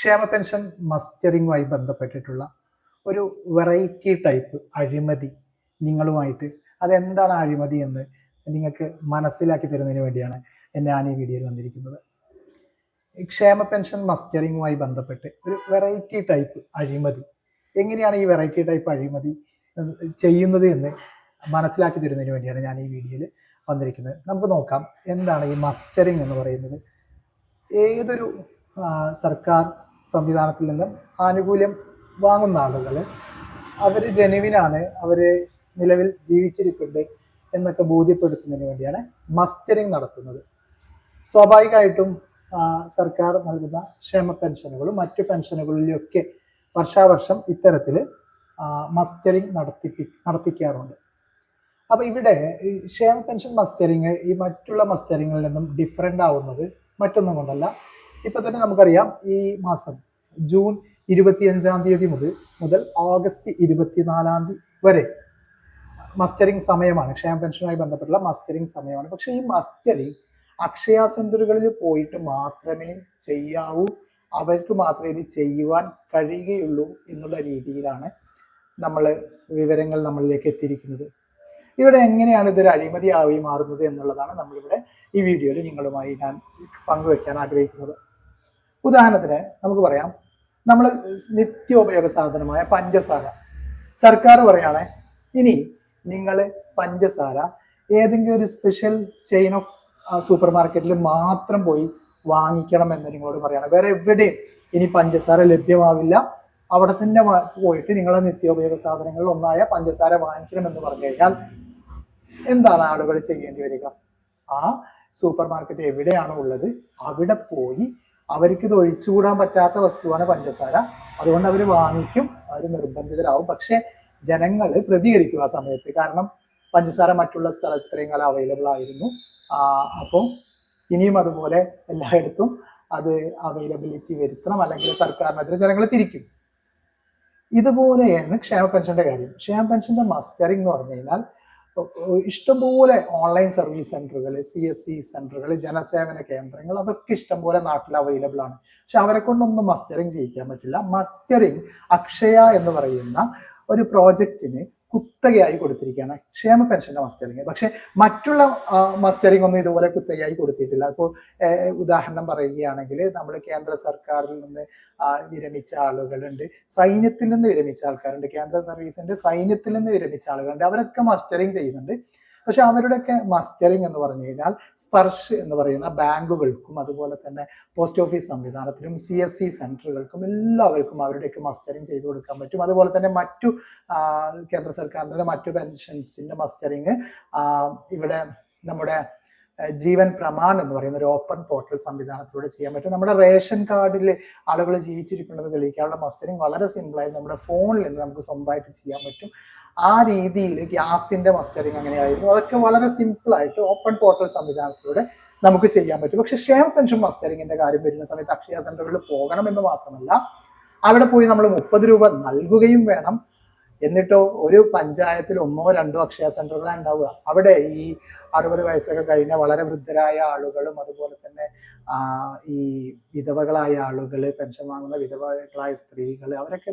ക്ഷേമ പെൻഷൻ മസ്റ്ററിങ്ങുമായി ബന്ധപ്പെട്ടിട്ടുള്ള ഒരു വെറൈറ്റി ടൈപ്പ് അഴിമതി നിങ്ങളുമായിട്ട് അതെന്താണ് അഴിമതി എന്ന് നിങ്ങൾക്ക് മനസ്സിലാക്കി തരുന്നതിന് വേണ്ടിയാണ് ഞാൻ ഈ വീഡിയോയിൽ വന്നിരിക്കുന്നത്. ക്ഷേമ പെൻഷൻ മസ്റ്ററിങ്ങുമായി ബന്ധപ്പെട്ട് ഒരു വെറൈറ്റി ടൈപ്പ് അഴിമതി. എങ്ങനെയാണ് ഈ വെറൈറ്റി ടൈപ്പ് അഴിമതി ചെയ്യുന്നത് എന്ന് മനസ്സിലാക്കി തരുന്നതിന് വേണ്ടിയാണ് ഞാൻ ഈ വീഡിയോയിൽ വന്നിരിക്കുന്നത്. നമുക്ക് നോക്കാം എന്താണ് ഈ മസ്റ്ററിങ് എന്ന് പറയുന്നത്? ഏതൊരു സർക്കാർ സംവിധാനത്തിൽ നിന്നും ആനുകൂല്യം വാങ്ങുന്ന ആളുകൾ. അവർ ജനുവിനാണ് അവർ നിലവിൽ ജീവിച്ചിരിപ്പുണ്ട് എന്നൊക്കെ ബോധ്യപ്പെടുത്തുന്നതിന് വേണ്ടിയാണ് മസ്റ്ററിങ് നടത്തുന്നത്. സ്വാഭാവികമായിട്ടും സർക്കാർ നൽകുന്ന ക്ഷേമ പെൻഷനുകളും മറ്റു പെൻഷനുകളിലൊക്കെ വർഷാവർഷം ഇത്തരത്തിൽ മസ്റ്ററിങ് നടത്തിപ്പി നടത്തിക്കാറുണ്ട്. അപ്പോൾ ഇവിടെ ഈ ക്ഷേമ പെൻഷൻ മസ്റ്ററിങ് ഈ മറ്റുള്ള മസ്റ്ററിങ്ങിൽ നിന്നും ഡിഫറെന്റ് ആവുന്നത് മറ്റൊന്നും കൊണ്ടല്ല. ഇപ്പം തന്നെ നമുക്കറിയാം ഈ മാസം ജൂൺ ഇരുപത്തിയഞ്ചാം തീയതി മുതൽ മുതൽ ഓഗസ്റ്റ് ഇരുപത്തിനാലാം തീയതി വരെ മസ്റ്ററിങ് സമയമാണ്. ക്ഷേമ പെൻഷനുമായി ബന്ധപ്പെട്ടുള്ള മസ്റ്ററിങ് സമയമാണ്. പക്ഷേ ഈ മസ്റ്ററിങ് അക്ഷയ സെന്ററുകളിൽ പോയിട്ട് മാത്രമേ ചെയ്യാവൂ. അവർക്ക് മാത്രമേ ഇത് ചെയ്യുവാൻ കഴിയുകയുള്ളൂ എന്നുള്ള രീതിയിലാണ് നമ്മൾ വിവരങ്ങൾ നമ്മളിലേക്ക് എത്തിയിരിക്കുന്നത്. ഇവിടെ എങ്ങനെയാണ് ഇതൊരു അഴിമതിയായി മാറുന്നത് എന്നുള്ളതാണ് നമ്മളിവിടെ ഈ വീഡിയോയിൽ നിങ്ങളുമായി ഞാൻ പങ്കുവെക്കാൻ ആഗ്രഹിക്കുന്നത്. ഉദാഹരണത്തിന് നമുക്ക് പറയാം നമ്മൾ നിത്യോപയോഗ സാധനമായ പഞ്ചസാര. സർക്കാർ പറയുകയാണെ ഇനി നിങ്ങൾ പഞ്ചസാര ഏതെങ്കിലും ഒരു സ്പെഷ്യൽ ചെയിൻ ഓഫ് സൂപ്പർ മാർക്കറ്റിൽ മാത്രം പോയി വാങ്ങിക്കണം എന്ന് നിങ്ങളോട് പറയാണ്. വേറെ എവിടെയും ഇനി പഞ്ചസാര ലഭ്യമാവില്ല. അവിടെ തന്നെ പോയിട്ട് നിങ്ങൾ നിത്യോപയോഗ സാധനങ്ങളിൽ ഒന്നായ പഞ്ചസാര വാങ്ങിക്കണം എന്ന് പറഞ്ഞു കഴിഞ്ഞാൽ എന്താണ് ആളുകൾ ചെയ്യേണ്ടി വരിക? ആ സൂപ്പർ മാർക്കറ്റ് എവിടെയാണോ ഉള്ളത് അവിടെ പോയി അവർക്ക് ഇത് ഒഴിച്ചുകൂടാൻ പറ്റാത്ത വസ്തുവാണ് പഞ്ചസാര. അതുകൊണ്ട് അവർ വാങ്ങിക്കും. അവർ നിർബന്ധിതരാകും പക്ഷെ ജനങ്ങൾ പ്രതികരിക്കും ആ സമയത്ത്. കാരണം പഞ്ചസാര മറ്റുള്ള സ്ഥലത്ത് ഇത്രയും കാലം അവൈലബിൾ ആയിരുന്നു അപ്പോൾ ഇനിയും അതുപോലെ എല്ലായിടത്തും അത് അവൈലബിലിറ്റി വരുത്തണം. അല്ലെങ്കിൽ സർക്കാരിനെതിരെ ജനങ്ങൾ തിരിക്കും. ഇതുപോലെയാണ് ക്ഷേമ പെൻഷന്റെ കാര്യം. ക്ഷേമ പെൻഷന്റെ മസ്റ്ററിംഗ് എന്ന് പറഞ്ഞു കഴിഞ്ഞാൽ ഇഷ്ടംപോലെ ഓൺലൈൻ സർവീസ് സെന്ററുകൾ സി എസ് സി സെന്ററുകൾ ജനസേവന കേന്ദ്രങ്ങൾ അതൊക്കെ ഇഷ്ടംപോലെ നാട്ടിൽ അവൈലബിൾ ആണ്. പക്ഷെ അവരെ കൊണ്ടൊന്നും മസ്റ്ററിങ് ചെയ്യിക്കാൻ പറ്റില്ല. മസ്റ്ററിങ് അക്ഷയ എന്ന് പറയുന്ന ഒരു പ്രോജക്റ്റിന് കുത്തകയായി കൊടുത്തിരിക്കുകയാണ്. ക്ഷേമ പെൻഷന്റെ മസ്റ്ററിങ്. പക്ഷെ മറ്റുള്ള മസ്റ്ററിങ് ഒന്നും ഇതുപോലെ കുത്തകയായി കൊടുത്തിട്ടില്ല. അപ്പോൾ ഉദാഹരണം പറയുകയാണെങ്കിൽ നമ്മൾ കേന്ദ്ര സർക്കാരിൽ നിന്ന് വിരമിച്ച ആളുകളുണ്ട്. സൈന്യത്തിൽ നിന്ന് വിരമിച്ച ആൾക്കാരുണ്ട്. കേന്ദ്ര സർവീസിന്റെ സൈന്യത്തിൽ നിന്ന് വിരമിച്ച ആളുകളുണ്ട്. അവരൊക്കെ മസ്റ്ററിങ് ചെയ്യുന്നുണ്ട്. പക്ഷെ അവരുടെയൊക്കെ മസ്റ്ററിങ് എന്ന് പറഞ്ഞു കഴിഞ്ഞാൽ സ്പർശ് എന്ന് പറയുന്ന ബാങ്കുകൾക്കും അതുപോലെ തന്നെ പോസ്റ്റ് ഓഫീസ് സംവിധാനത്തിനും സി എസ് സി സെന്ററുകൾക്കും എല്ലാവർക്കും അവരുടെയൊക്കെ മസ്റ്ററിങ് ചെയ്തു കൊടുക്കാൻ പറ്റും. അതുപോലെ തന്നെ മറ്റു കേന്ദ്ര സർക്കാരിന്റെ മറ്റു പെൻഷൻസിന്റെ മസ്റ്ററിങ് ഇവിടെ നമ്മുടെ ജീവൻ പ്രമാൺ എന്ന് പറയുന്ന ഒരു ഓപ്പൺ പോർട്ടൽ സംവിധാനത്തിലൂടെ ചെയ്യാൻ പറ്റും. നമ്മുടെ റേഷൻ കാർഡിൽ ആളുകൾ ജീവിച്ചിരിക്കുന്നത് തെളിയിക്കാനുള്ള മസ്റ്ററിങ് വളരെ സിമ്പിളായി നമ്മുടെ ഫോണിൽ നിന്ന് നമുക്ക് സ്വന്തമായിട്ട് ചെയ്യാൻ പറ്റും. ആ രീതിയിൽ ഗ്യാസിന്റെ മസ്റ്ററിങ് അങ്ങനെയായിരുന്നു അതൊക്കെ വളരെ സിമ്പിൾ ആയിട്ട് ഓപ്പൺ പോർട്ടൽ സംവിധാനത്തിലൂടെ നമുക്ക് ചെയ്യാൻ പറ്റും. പക്ഷെ ക്ഷേമ പെൻഷൻ മസ്റ്ററിങ്ങിന്റെ കാര്യം വരുന്ന സമയത്ത് അക്ഷയ സെന്ററുകളിൽ പോകണം എന്ന് മാത്രമല്ല അവിടെ പോയി നമ്മൾ മുപ്പത് രൂപ നൽകുകയും വേണം. എന്നിട്ടോ ഒരു പഞ്ചായത്തിൽ ഒന്നോ രണ്ടോ അക്ഷയ സെന്ററുകളാണ് ഉണ്ടാവുക. അവിടെ ഈ അറുപത് വയസ്സൊക്കെ കഴിഞ്ഞ വളരെ വൃദ്ധരായ ആളുകളും അതുപോലെ തന്നെ ഈ വിധവകളായ ആളുകൾ പെൻഷൻ വാങ്ങുന്ന വിധവകളായ സ്ത്രീകൾ അവരൊക്കെ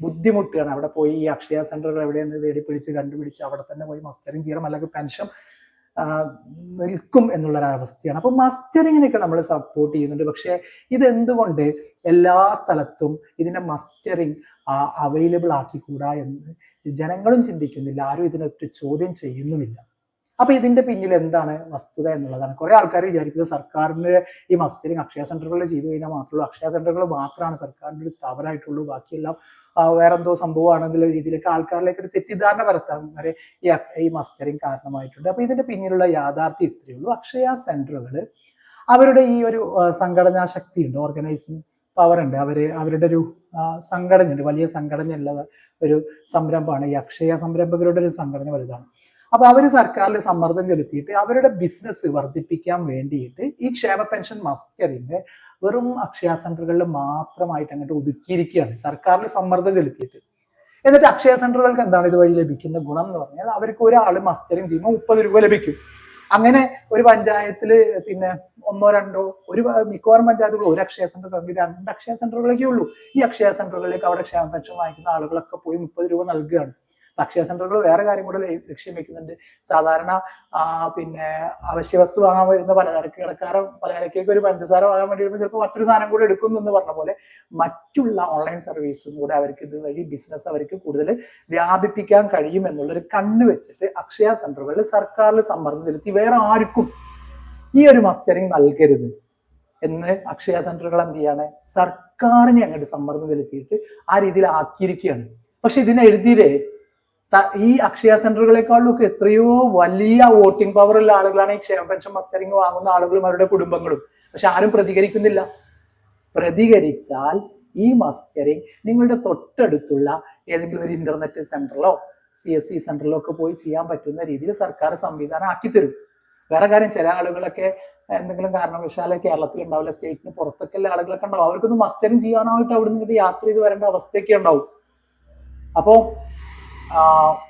ബുദ്ധിമുട്ടുകയാണ് അവിടെ പോയി ഈ അക്ഷയ സെന്ററുകൾ എവിടെയെന്ന് തേടി പിടിച്ച് കണ്ടുപിടിച്ച് അവിടെ തന്നെ പോയി മസ്റ്ററിങ് ചെയ്യണം. അല്ലെങ്കിൽ പെൻഷൻ നിൽക്കും എന്നുള്ളൊരവസ്ഥയാണ്. അപ്പൊ മസ്റ്ററിങ്ങിനൊക്കെ നമ്മൾ സപ്പോർട്ട് ചെയ്യുന്നുണ്ട്. പക്ഷേ ഇതെന്തുകൊണ്ട് എല്ലാ സ്ഥലത്തും ഇതിന്റെ മസ്റ്ററിങ് അവൈലബിൾ ആക്കിക്കൂടാ എന്ന് ജനങ്ങളും ചിന്തിക്കുന്നില്ല. ആരും ഇതിനൊരു ചോദ്യം ചെയ്യുന്നുമില്ല. അപ്പൊ ഇതിന്റെ പിന്നിൽ എന്താണ് വസ്തുത എന്നുള്ളതാണ്. കുറെ ആൾക്കാർ വിചാരിക്കുന്നത് സർക്കാരിന്റെ ഈ മസ്തിരിങ് അക്ഷയ സെന്ററുകളിൽ ചെയ്തു കഴിഞ്ഞാൽ മാത്രമേ അക്ഷയ സെന്ററുകൾ മാത്രമാണ് സർക്കാരിന്റെ ഒരു സ്ഥാപനമായിട്ടുള്ളൂ. ബാക്കിയെല്ലാം വേറെന്തോ വേറെന്തോ സംഭവമാണെന്നുള്ള രീതിയിലേക്ക് ആൾക്കാരിലേക്ക് ഒരു തെറ്റിദ്ധാരണ പരത്താൻ വരെ ഈ ഈ കാരണമായിട്ടുണ്ട്. അപ്പൊ ഇതിന്റെ പിന്നിലുള്ള യാഥാർത്ഥ്യം ഇത്രയേ ഉള്ളൂ. അക്ഷയ സെന്ററുകൾ അവരുടെ ഈ ഒരു സംഘടനാ ശക്തി ഉണ്ട് ഓർഗനൈസിങ് പവർ ഉണ്ട്. അവർ അവരുടെ ഒരു സംഘടനയുണ്ട്. വലിയ സംഘടനയുള്ള ഒരു സംരംഭമാണ്. ഈ അക്ഷയ സംരംഭകരുടെ ഒരു സംഘടന വലുതാണ്. അപ്പൊ അവർ സർക്കാരിൽ സമ്മർദ്ദം ചെലുത്തിയിട്ട് അവരുടെ ബിസിനസ് വർദ്ധിപ്പിക്കാൻ വേണ്ടിയിട്ട് ഈ ക്ഷേമ പെൻഷൻ മസ്റ്ററിങ് വെറും അക്ഷയ സെന്ററുകളിൽ മാത്രമായിട്ട് അങ്ങോട്ട് ഒതുക്കിയിരിക്കുകയാണ്. സർക്കാരിൽ സമ്മർദ്ദം ചെലുത്തിയിട്ട്. എന്നിട്ട് അക്ഷയ സെന്ററുകൾക്ക് എന്താണ് ഇതുവഴി ലഭിക്കുന്ന ഗുണം എന്ന് പറഞ്ഞാൽ അവർക്ക് ഒരാൾ മസ്റ്ററിങ് ചെയ്യുമ്പോൾ മുപ്പത് രൂപ ലഭിക്കും. അങ്ങനെ ഒരു പഞ്ചായത്തിൽ പിന്നെ ഒന്നോ രണ്ടോ ഒരു മിക്കവാറും പഞ്ചായത്തുകൾ ഒരു അക്ഷയ സെന്റർ അല്ലെങ്കിൽ രണ്ട് അക്ഷയ സെന്ററുകളൊക്കെ ഉള്ളൂ. ഈ അക്ഷയ സെന്ററുകളിലേക്ക് അവിടെ ക്ഷേമ പെൻഷൻ വാങ്ങിക്കുന്ന ആളുകളൊക്കെ പോയി മുപ്പത് രൂപ നൽകുകയാണ്. അക്ഷയ സെന്ററുകൾ വേറെ കാര്യം കൂടെ ലക്ഷ്യം വെക്കുന്നുണ്ട്. സാധാരണ പിന്നെ അവശ്യ വസ്തു വാങ്ങാൻ വരുന്ന പലചരക്ക് കടക്കാരൻ പലചരക്കേക്ക് ഒരു പഞ്ചസാര വാങ്ങാൻ വേണ്ടി വരുമ്പോൾ ചിലപ്പോൾ മറ്റൊരു സാധനം കൂടെ എടുക്കുന്നു എന്ന് പറഞ്ഞ പോലെ മറ്റുള്ള ഓൺലൈൻ സർവീസും കൂടെ അവർക്ക് ഇത് വഴി ബിസിനസ് അവർക്ക് കൂടുതൽ വ്യാപിപ്പിക്കാൻ കഴിയും എന്നുള്ളൊരു കണ്ണ് വെച്ചിട്ട് അക്ഷയ സെന്ററുകളിൽ സർക്കാരിൽ സമ്മർദ്ദം ചെലുത്തി വേറെ ആർക്കും ഈ ഒരു മസ്റ്ററിങ് നൽകരുത് എന്ന് അക്ഷയ സെന്ററുകൾ എന്ത് ചെയ്യാണ്? സർക്കാരിനെ അങ്ങോട്ട് സമ്മർദ്ദം ചെലുത്തിയിട്ട് ആ രീതിയിൽ ആക്കിയിരിക്കുകയാണ്. പക്ഷെ ഇതിനെ എഴുതിയില്ലേ സ- ഈ അക്ഷയ സെന്ററുകളെക്കാളും എത്രയോ വലിയ വോട്ടിംഗ് പവർ ഉള്ള ആളുകളാണ് ഈ ക്ഷേമ പെൻഷൻ മസ്റ്ററിംഗ് വാങ്ങുന്ന ആളുകളും അവരുടെ കുടുംബങ്ങളും. പക്ഷെ ആരും പ്രതികരിക്കുന്നില്ല. പ്രതികരിച്ചാൽ ഈ മസ്റ്ററിംഗ് നിങ്ങളുടെ തൊട്ടടുത്തുള്ള ഏതെങ്കിലും ഒരു ഇന്റർനെറ്റ് സെന്ററിലോ സി എസ് സി സെന്ററിലോ ഒക്കെ പോയി ചെയ്യാൻ പറ്റുന്ന രീതിയിൽ സർക്കാർ സംവിധാനം ആക്കി തരും വേറെ കാര്യം ചില ആളുകളൊക്കെ എന്തെങ്കിലും കാരണവശാല കേരളത്തിൽ ഉണ്ടാവില്ല സ്റ്റേറ്റിന് പുറത്തൊക്കെ ഉള്ള ആളുകളൊക്കെ ഉണ്ടാവും. അവർക്കൊന്ന് മസ്റ്ററിങ് ചെയ്യാനായിട്ട് അവിടെ നിന്ന് യാത്ര ചെയ്ത് വരേണ്ട അവസ്ഥയൊക്കെ ഉണ്ടാവും. അപ്പോ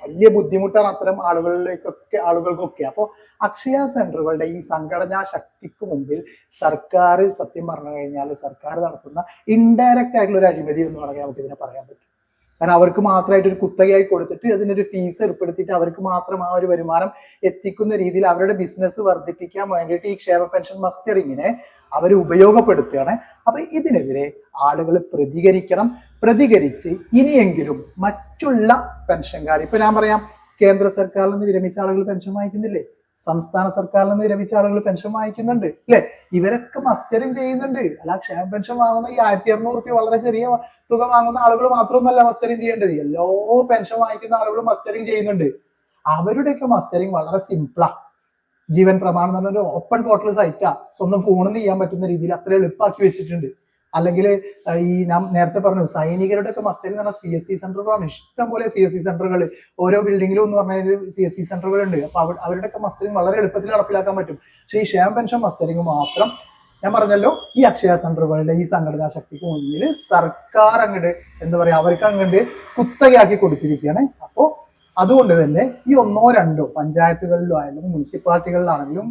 വലിയ ബുദ്ധിമുട്ടാണ് അത്തരം ആളുകളിലേക്കൊക്കെ ആളുകൾക്കൊക്കെ. അപ്പോൾ അക്ഷയ സെന്ററുകളുടെ ഈ സംഘടനാ ശക്തിക്ക് മുമ്പിൽ സർക്കാർ സത്യം പറഞ്ഞു കഴിഞ്ഞാൽ സർക്കാർ നടത്തുന്ന ഇൻഡയറക്റ്റ് ആയിട്ടുള്ള ഒരു അഴിമതി എന്ന് വേണമെങ്കിൽ നമുക്ക് ഇതിനെ പറയാൻ പറ്റും. കാരണം അവർക്ക് മാത്രമായിട്ട് ഒരു കുത്തകയായി കൊടുത്തിട്ട് അതിനൊരു ഫീസ് ഏർപ്പെടുത്തിയിട്ട് അവർക്ക് മാത്രം ആ ഒരു വരുമാനം എത്തിക്കുന്ന രീതിയിൽ അവരുടെ ബിസിനസ് വർദ്ധിപ്പിക്കാൻ വേണ്ടിയിട്ട് ഈ ക്ഷേമ പെൻഷൻ മസ്റ്ററിങ്ങിനെ അവർ ഉപയോഗപ്പെടുത്തുകയാണ്. അപ്പൊ ഇതിനെതിരെ ആളുകൾ പ്രതികരിക്കണം. പ്രതികരിച്ച് ഇനിയെങ്കിലും മറ്റുള്ള പെൻഷൻകാർ ഇപ്പൊ ഞാൻ പറയാം കേന്ദ്ര സർക്കാരിൽ നിന്ന് വിരമിച്ച ആളുകൾ പെൻഷൻ വാങ്ങിക്കുന്നില്ലേ? സംസ്ഥാന സർക്കാരിൽ നിന്ന് വിരമിച്ച ആളുകൾ പെൻഷൻ വാങ്ങിക്കുന്നുണ്ട്. അല്ലെ ഇവരൊക്കെ മസ്റ്ററിങ് ചെയ്യുന്നുണ്ട്. അല്ല ക്ഷേമ പെൻഷൻ വാങ്ങുന്ന ഈ ആയിരത്തി അറുന്നൂറ് റുപ്യ വളരെ ചെറിയ തുക വാങ്ങുന്ന ആളുകൾ മാത്രമൊന്നുമല്ല മസ്റ്ററിങ് ചെയ്യേണ്ടത്. എല്ലാ പെൻഷൻ വാങ്ങിക്കുന്ന ആളുകളും മസ്റ്ററിങ് ചെയ്യുന്നുണ്ട്. അവരുടെയൊക്കെ മസ്റ്ററിങ് വളരെ സിംപിളാ ജീവൻ പ്രമാണം എന്ന് പറഞ്ഞ ഒരു ഓപ്പൺ പോർട്ടൽ സൈറ്റാ സ്വന്തം ഫോണിൽ ചെയ്യാൻ പറ്റുന്ന രീതിയിൽ അത്ര എളുപ്പമാക്കി വെച്ചിട്ടുണ്ട്. അല്ലെങ്കിൽ ഈ ഞാൻ നേരത്തെ പറഞ്ഞു സൈനികരുടെ ഒക്കെ മസ്റ്ററിംഗ് എന്ന് പറഞ്ഞാൽ സി എസ് സി സെന്ററുകളാണ് ഇഷ്ടം പോലെ സി എസ് സി സെന്ററുകൾ ഓരോ ബിൽഡിങ്ങിലും എന്ന് പറഞ്ഞാൽ സി എസ് സി സെന്ററുകൾ ഉണ്ട് അപ്പൊ അവ- അവരുടെ ഒക്കെ വളരെ എളുപ്പത്തിൽ നടപ്പിലാക്കാൻ പറ്റും. പക്ഷേ ഈ ക്ഷേമ പെൻഷൻ മസ്തരിങ് മാത്രം ഞാൻ പറഞ്ഞല്ലോ ഈ അക്ഷയ സെന്ററുകളുടെ ഈ സംഘടനാ ശക്തിക്ക് മുന്നിൽ സർക്കാർ അങ്ങോട്ട് എന്താ പറയാ അവർക്ക് അങ്ങോട്ട് കുത്തകയാക്കി കൊടുത്തിരിക്കുകയാണ്. അപ്പോ അതുകൊണ്ട് തന്നെ ഈ ഒന്നോ രണ്ടോ പഞ്ചായത്തുകളിലോ ആയാലും മുനിസിപ്പാലിറ്റികളിലാണെങ്കിലും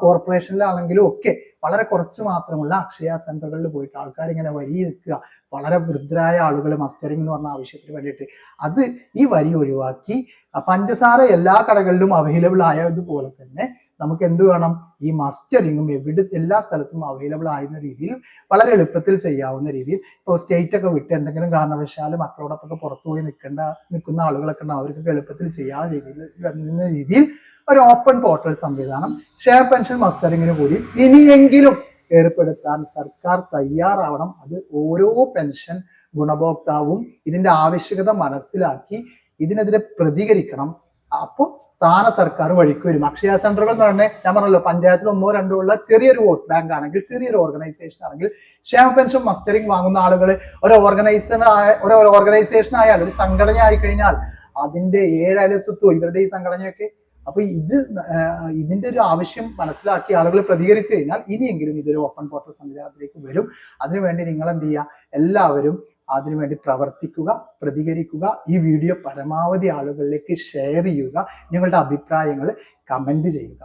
കോർപ്പറേഷനിലാണെങ്കിലും ഒക്കെ വളരെ കുറച്ച് മാത്രമുള്ള അക്ഷയ സെന്ററുകളിൽ പോയിട്ട് ആൾക്കാർ ഇങ്ങനെ വരി നിൽക്കുക. വളരെ വൃദ്ധരായ ആളുകൾ മസ്റ്ററിംഗ് എന്ന് പറഞ്ഞ ആവശ്യത്തിന് വേണ്ടിയിട്ട്. അത് ഈ വരി ഒഴിവാക്കി പഞ്ചസാര എല്ലാ കടകളിലും അവൈലബിൾ ആയതുപോലെ തന്നെ നമുക്ക് എന്ത് വേണം? ഈ മസ്റ്ററിങ്ങും എവിടെ എല്ലാ സ്ഥലത്തും അവൈലബിൾ ആയിരുന്ന രീതിയിൽ വളരെ എളുപ്പത്തിൽ ചെയ്യാവുന്ന രീതിയിൽ. ഇപ്പോൾ സ്റ്റേറ്റ് ഒക്കെ വിട്ട് എന്തെങ്കിലും കാരണവശാലും മക്കളോടൊപ്പം പുറത്തു പോയി നിൽക്കേണ്ട നിൽക്കുന്ന ആളുകളൊക്കെ ഉണ്ടാവും. അവർക്കൊക്കെ എളുപ്പത്തിൽ ചെയ്യാവുന്ന രീതിയിൽ രീതിയിൽ ഒരു ഓപ്പൺ പോർട്ടൽ സംവിധാനം ഷെയർ പെൻഷൻ മസ്റ്ററിങ്ങിന് കൂടി ഇനിയെങ്കിലും ഏർപ്പെടുത്താൻ സർക്കാർ തയ്യാറാവണം. അത് ഓരോ പെൻഷൻ ഗുണഭോക്താവും ഇതിന്റെ ആവശ്യകത മനസ്സിലാക്കി ഇതിനെതിരെ പ്രതികരിക്കണം. അപ്പോൾ സ്ഥാന സർക്കാർ വഴിക്ക് വരും. അക്ഷയ സെന്ററുകൾ എന്ന് പറഞ്ഞാൽ ഞാൻ പറഞ്ഞല്ലോ പഞ്ചായത്തിൽ ഒന്നോ രണ്ടോ ഉള്ള ചെറിയൊരു വോട്ട് ബാങ്ക് ആണെങ്കിൽ ചെറിയൊരു ഓർഗനൈസേഷൻ ആണെങ്കിൽ ക്ഷേമ പെൻഷൻ മസ്റ്ററിംഗ് വാങ്ങുന്ന ആളുകൾ ഒരു ഓർഗനൈസർ ആയ ഒരു ഓർഗനൈസേഷൻ ആയാൽ ഒരു സംഘടന ആയി കഴിഞ്ഞാൽ അതിന്റെ ഏഴയലത്വത്തോ ഇവരുടെ ഈ സംഘടനയൊക്കെ അപ്പൊ ഇത് ഇതിന്റെ ഒരു ആവശ്യം മനസ്സിലാക്കി ആളുകൾ പ്രതികരിച്ചു കഴിഞ്ഞാൽ ഇനിയെങ്കിലും ഇതൊരു ഓപ്പൺ പോർട്ടൽ സംവിധാനത്തിലേക്ക് വരും. അതിനുവേണ്ടി നിങ്ങൾ എന്ത് ചെയ്യുക? എല്ലാവരും അതിനുവേണ്ടി പ്രവർത്തിക്കുക പ്രതികരിക്കുക ഈ വീഡിയോ പരമാവധി ആളുകളിലേക്ക് ഷെയർ ചെയ്യുക നിങ്ങളുടെ അഭിപ്രായങ്ങൾ കമന്റ് ചെയ്യുക.